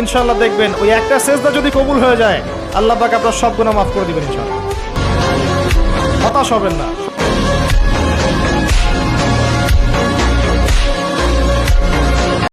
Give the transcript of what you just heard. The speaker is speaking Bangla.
ইনশাল্লাহ দেখবেন ওই একটা সেজদা যদি কবুল হয়ে যায়, আল্লাহ পাক আপনার সব গুণা মাফ করে দিবেন ইনশাল্লাহ হতাশ হবেন না।